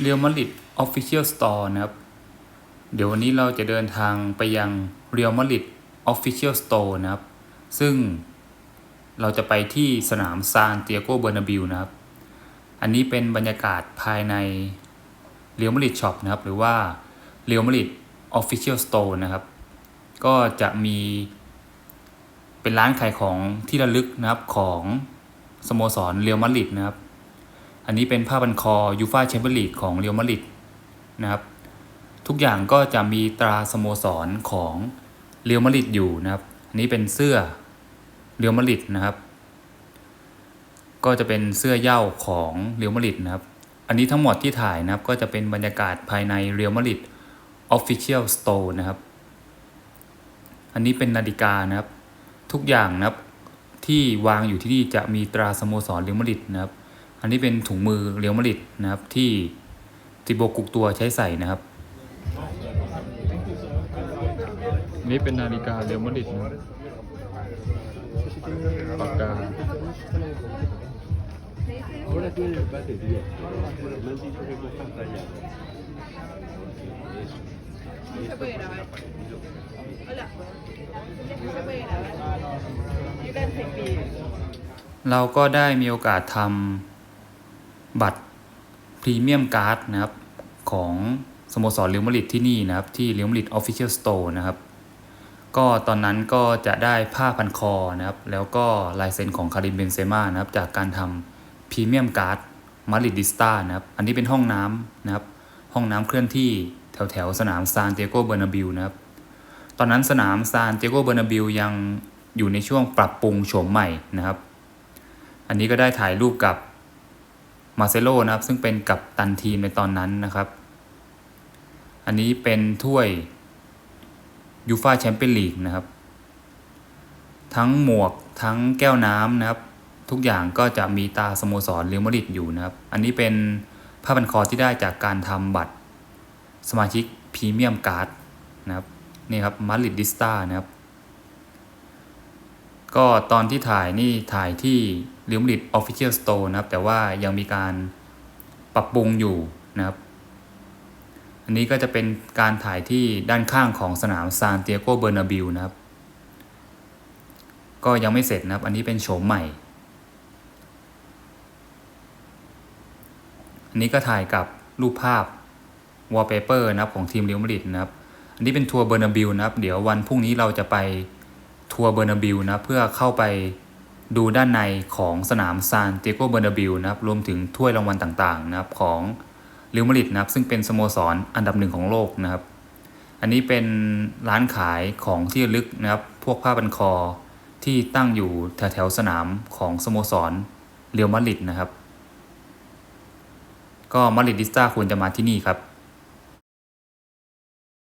เรียวมาริดออฟฟิเชียลสตอร์นะครับ เดี๋ยววันนี้เราจะเดินทางไปยังเรียวมาริดออฟฟิเชียลสโตร์นะครับ ซึ่งเราจะไปที่สนามซานเตียโกเบอร์นาบิวนะครับ อันนี้เป็นบรรยากาศภายในเรียวมาริดช็อปนะครับ หรือว่าเรียวมาริดออฟฟิเชียลสโตร์นะครับ ก็จะมีเป็นร้านขายของที่ระลึกนะครับของสโมสรเรียวมาริดนะครับ อันนี้เป็นผ้าพันคอยูฟาแชมเปี้ยนลีกของเรียวมาดริดนะครับทุกอย่างก็จะมีตราสโมสรของเรียวมาดริดอยู่นะครับอันนี้เป็นเสื้อเรียวมาดริดนะครับ ก็จะเป็นเสื้อเย้าของเรียวมาดริดนะครับ อันนี้ทั้งหมดที่ถ่ายนะครับก็จะเป็นบรรยากาศภายในเรียวมาดริดออฟฟิเชียลสโตร์นะครับ อันนี้เป็นนาฬิกานะครับ ทุกอย่างนะครับที่วางอยู่ที่นี่จะมีตราสโมสรเรียวมาดริดนะครับ อันนี้เป็นถุงมือเรียวมาดริดนะครับที่ติโบกุกตัวใช้ใส่นะครับ นี่เป็นนาฬิกาเรียวมาดริดนะปากกา Ahora tiene batería. Me han dicho que no están rayados. Eso. Se puede grabar. Hola. Se puede grabar. You can take video. เราก็ได้มีโอกาสทำ บัตรพรีเมียมการ์ดนะครับของสโมสรเรียวมาริดที่นี่นะครับ ที่เรียวมาริดออฟฟิเชียลสโตร์นะครับ ก็ตอนนั้นก็จะได้ผ้าพันคอนะครับ แล้วก็ลายเซ็นของคาริมเบนเซม่านะครับ จากการทำพรีเมียมการ์ดมาริดดิสตานะครับ อันนี้เป็นห้องน้ำนะครับ ห้องน้ำเคลื่อนที่แถวแถวๆสนามซานเตียโกเบอร์นาบิวนะครับ ตอนนั้นสนามซานเตียโกเบอร์นาบิวยังอยู่ในช่วงปรับปรุงโฉมใหม่นะครับ อันนี้ก็ได้ถ่ายรูปกับ มาเซโลนะครับซึ่งเป็นกัปตันทีมในตอนนั้นนะครับ อันนี้เป็นถ้วยยูฟาแชมเปี้ยนลีกนะครับ ทั้งหมวกทั้งแก้วน้ำนะครับ ทุกอย่างก็จะมีตาสโมสรเรียวมาดริดอยู่นะครับ อันนี้เป็นผ้าพันคอที่ได้จากการทำบัตรสมาชิกพรีเมียมการ์ดนะครับนี่ครับมาดริดดิสตานะครับ ก็ตอนที่ถ่ายนี่ถ่ายที่เรียวมาดริดออฟฟิเชียลสโตร์นะครับ แต่ว่ายังมีการปรับปรุงอยู่นะครับ อันนี้ก็จะเป็นการถ่ายที่ด้านข้างของสนามซานเตียโกเบอร์นาบิวนะครับ ก็ยังไม่เสร็จนะครับ อันนี้เป็นโฉมใหม่ อันนี้ก็ถ่ายกับรูปภาพวอลเปเปอร์นะครับของทีมเรียวมาดริดนะครับ อันนี้เป็นทัวร์เบอร์นาบิวนะครับ เดี๋ยววันพรุ่งนี้เราจะไป ทัวร์เบอร์นาบิวนะเพื่อเข้าไปดูด้านในของสนามซานเตโกเบอร์นาบิวนะครับรวมถึงถ้วยรางวัลต่างๆนะครับของเรียวมาริดนะครับซึ่งเป็นสโมสรอันดับหนึ่งของโลกนะครับ อันนี้เป็นร้านขายของที่ระลึกนะครับ พวกผ้าบันคอที่ตั้งอยู่แถวๆสนามของสโมสรเรียวมาริดนะครับ ก็มาริดดิสตาควรจะมาที่นี่ครับ